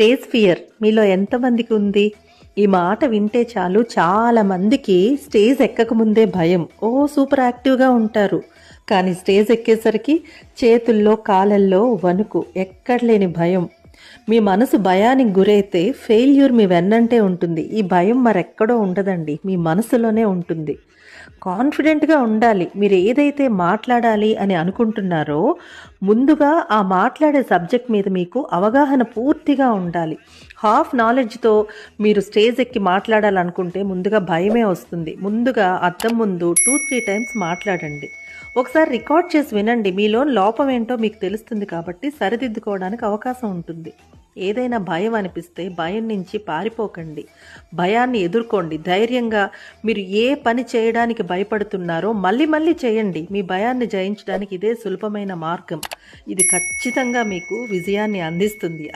Stage fear. మీలో ఎంతమందికి ఉంది? ఈ మాట వింటే చాలు. చాలా మందికి స్టేజ్ ఎక్కకముందే భయం. ఓ సూపర్ యాక్టివ్గా ఉంటారు. కానీ స్టేజ్ ఎక్కేసరికి చేతుల్లో కాలల్లో వణుకు. ఎక్కడలేని భయం. మీ మనసు భయానికి గురైతే ఫెయిల్యూర్ మీ వెన్నంటే ఉంటుంది. ఈ భయం మరెక్కడో ఉండదండి. మీ మనసులోనే ఉంటుంది. కాన్ఫిడెంట్గా ఉండాలి. మీరు ఏదైతే మాట్లాడాలి అని అనుకుంటున్నారో ముందుగా ఆ మాట్లాడే సబ్జెక్ట్ మీద మీకు అవగాహన పూర్తిగా ఉండాలి. హాఫ్ నాలెడ్జ్తో మీరు స్టేజ్ ఎక్కి మాట్లాడాలనుకుంటే ముందుగా భయమే వస్తుంది. ముందుగా అద్దం ముందు టూ త్రీ టైమ్స్ మాట్లాడండి. ఒకసారి రికార్డ్ చేసి వినండి. మీలో లోపం ఏంటో మీకు తెలుస్తుంది కాబట్టి సరిదిద్దుకోవడానికి అవకాశం ఉంటుంది. ఏదైనా భయం అనిపిస్తే భయం నుంచి పారిపోకండి. భయాన్ని ఎదుర్కోండి. ధైర్యంగా మీరు ఏ పని చేయడానికి భయపడుతున్నారో మళ్ళీ మళ్ళీ చేయండి. మీ భయాన్ని జయించడానికి ఇదే సులభమైన మార్గం. ఇది ఖచ్చితంగా మీకు విజయాన్ని అందిస్తుంది.